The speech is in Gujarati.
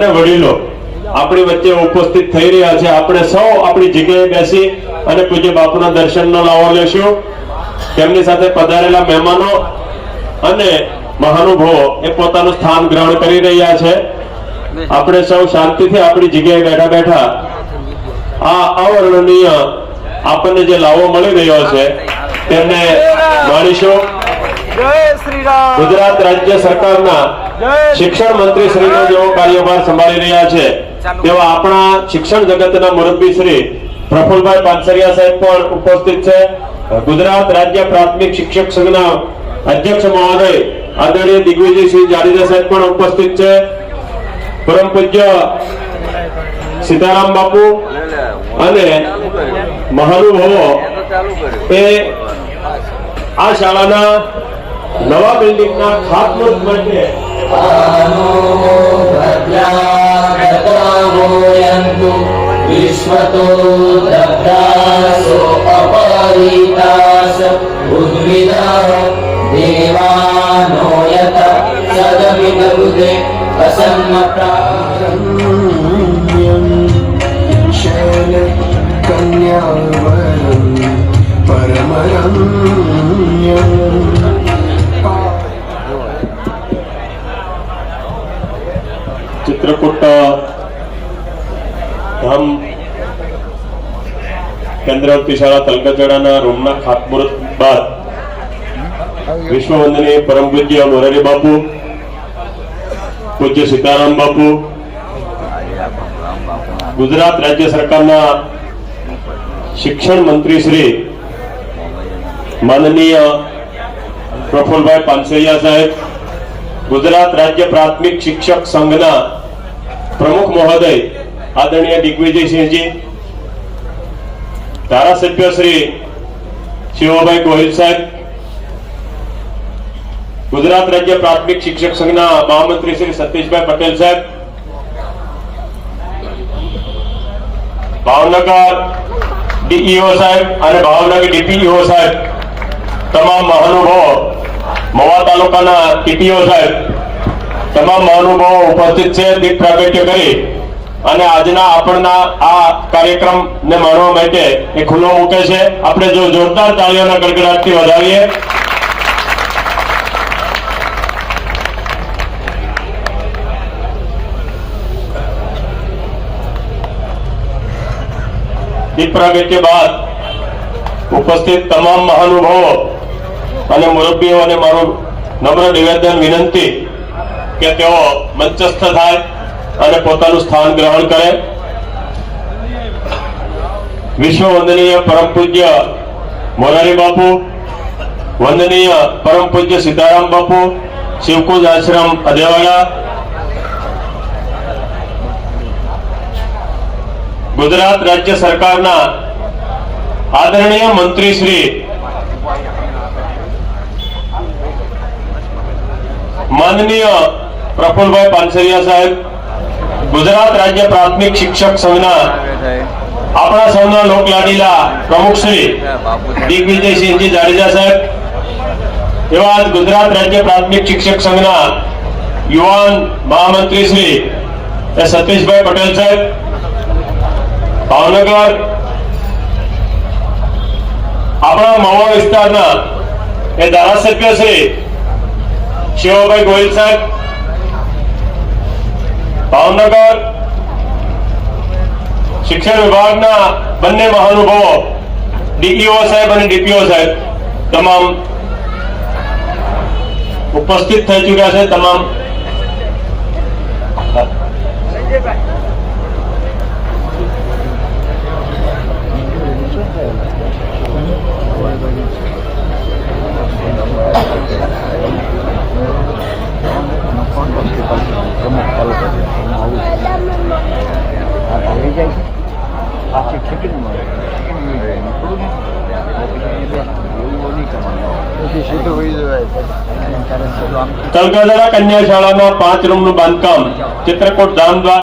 અને વડીલો આપણી વચ્ચે ઉપસ્થિત થઈ રહ્યા છે. આપણે સૌ આપણી જગ્યાએ બેસી અને પૂજ્ય બાપુના દર્શનનો લાવો લેશું. તેમની સાથે પધારેલા મહેમાનો અને મહાનુભાવો એ પોતાનું સ્થાન ગ્રહણ કરી રહ્યા છે. આપણે સૌ શાંતિથી આપણી જગ્યાએ બેઠા બેઠા આ અવર્ણનીય આપણને જે લાવો મળી રહ્યો છે તેમને માણીશું. ગુજરાત રાજ્ય સરકારના શિક્ષણ મંત્રી શ્રીનો જેઓ કાર્યભાર સંભાળી રહ્યા છે તેવા આપણા શિક્ષણ જગતના મુરબ્બી શ્રી પ્રફુલભાઈ પાનસરિયા સાહેબ પણ ઉપસ્થિત છે. ગુજરાત રાજ્ય પ્રાથમિક શિક્ષક સંઘના અધ્યક્ષ મહોદય આદરણીય દિગ્વિજયસિંહ જાડેજા સાહેબ પણ ઉપસ્થિત છે. પરમ પૂજ્ય સીતારામ બાપુ અને મહાનુભાવો એ આ શાળાના નવા બિલ્ડિંગના ખાતમુહૂર્ત માટે भद्रागतामोयन्तु विश्वतो दग्धासो अपरीतास उद्विदाः देवानो यत सदमिदरुदे असन्मता ચિત્રકૂટ ધામ કેન્દ્રવતી શાળા તલકચડાના રૂમના ખાતમુહૂર્ત બાદ વિશ્વ વંદનીય પરમ પૂજ્ય મોરારી બાપુ પૂજ્ય સીતારામ બાપુ ગુજરાત રાજ્ય સરકારના શિક્ષણ મંત્રી શ્રી માનનીય પ્રફુલભાઈ પાનસૈયા સાહેબ ગુજરાત રાજ્ય પ્રાથમિક શિક્ષક સંઘના પ્રમુખ મહોદય, આદરણીય દિગ્વિજયસિંહજી ધારાસભ્ય શ્રી શિવભાઈ ગોહિલ સાહેબ, ગુજરાત રાજ્ય પ્રાથમિક શિક્ષક સંઘના મહામંત્રી શ્રી સતીશભાઈ પટેલ સાહેબ, ભાવનગર ડીઈઓ સાહેબ અને ભાવનગર ડીપીઈઓ સાહેબ, તમામ મહાનુભાવો, મવા તાલુકાના ટીપીઓ સાહેબ તમામ મહાનુભાવો ઉપસ્થિત છે, દીપ પ્રાગટ્ય કરી. અને આજના આપણના આ કાર્યક્રમ ને માણવા માટે એ ખુલ્લો મૂકે છે. આપણે જો જોરદાર તાળીઓના ગડગડાટથી વધાવીએ. દીપ પ્રાગટ્ય બાદ ઉપસ્થિત તમામ મહાનુભાવો અને મુરબ્બીઓને મારું નમ્ર નિવેદન વિનંતી કે તેઓ મંચસ્થ થાય અને પોતાનું સ્થાન ગ્રહણ કરે. વિશ્વ વંદનીય પરમ પૂજ્ય મોરારી બાપુ, વંદનીય પરમ પૂજ્ય સીતારામ બાપુ, શિવકુંજ આશ્રમ અદેવાડા ગુજરાત રાજ્ય સરકારના આદરણીય મંત્રી શ્રી માનનીય પ્રફુલભાઈ પાનસરિયા સાહેબ, ગુજરાત રાજ્ય પ્રાથમિક શિક્ષક સંઘના આપણા સૌના લોકલાડીલા પ્રમુખ શ્રી દિગ્વિજયસિંહજી જાડેજા સાહેબ, એવા ગુજરાત રાજ્ય પ્રાથમિક શિક્ષક સંઘના યુવાન મહામંત્રી શ્રી સતીશભાઈ પટેલ સાહેબ, ભાવનગર, આપણા મહુવા વિસ્તારના એ ધારાસભ્ય શ્રી શિવભાઈ ગોહિલ સાહેબ ભાવનગર શિક્ષણ વિભાગના બંને મહાનુભાવો, ડીઈઓ સાહેબ અને ડીપીઓ સાહેબ, તમામ ઉપસ્થિત થઈ ચુક્યા છે, તમામ તલગાદરા કન્યા શાળાના પાંચ રૂમનું બાંધકામ ચિત્રકોટ ધામ દ્વારા